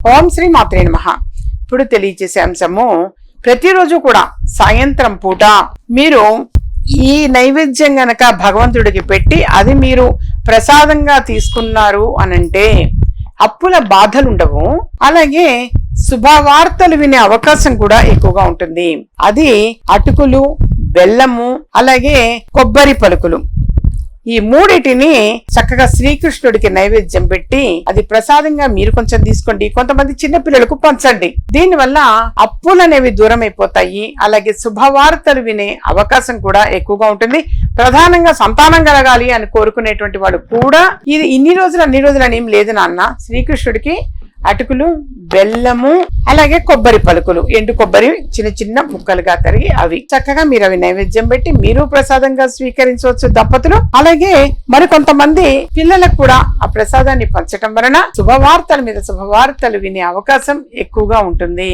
ఓం శ్రీ మాత్రే నమ. ఇప్పుడు తెలియజేసే అంశము ప్రతిరోజు కూడా సాయంత్రం పూట మీరు ఈ నైవేద్యం గనక భగవంతుడికి పెట్టి అది మీరు ప్రసాదంగా తీసుకున్నారు అనంటే అప్పుల బాధలు ఉండవు అలాగే శుభవార్తలు వినే అవకాశం కూడా ఎక్కువగా ఉంటుంది. అది అటుకులు బెల్లము అలాగే కొబ్బరి పలుకులు. ఈ మూడిటిని చక్కగా శ్రీకృష్ణుడికి నైవేద్యం పెట్టి అది ప్రసాదంగా మీరు కొంచెం తీసుకోండి. కొంతమంది చిన్న పిల్లలకు పంచండి. దీనివల్ల అప్పులు అనేవి దూరం అయిపోతాయి అలాగే శుభవార్తలు వినే అవకాశం కూడా ఎక్కువగా ఉంటుంది. ప్రధానంగా సంతానం కలగాలి అని కోరుకునేటువంటి వాడు కూడా ఇది ఇన్ని రోజులు అన్ని రోజులు అని ఏం లేదు నాన్న. శ్రీకృష్ణుడికి అటుకులు బెల్లము అలాగే కొబ్బరి పలుకులు ఎండు కొబ్బరి చిన్న చిన్న ముక్కలుగా తరిగి అవి చక్కగా మీరు అవి నైవేద్యం పెట్టి మీరు ప్రసాదంగా స్వీకరించవచ్చు దంపతులు. అలాగే మరికొంతమంది పిల్లలకు కూడా ఆ ప్రసాదాన్ని పంచటం వలన శుభవార్తల మీద శుభవార్తలు వినే అవకాశం ఎక్కువగా ఉంటుంది.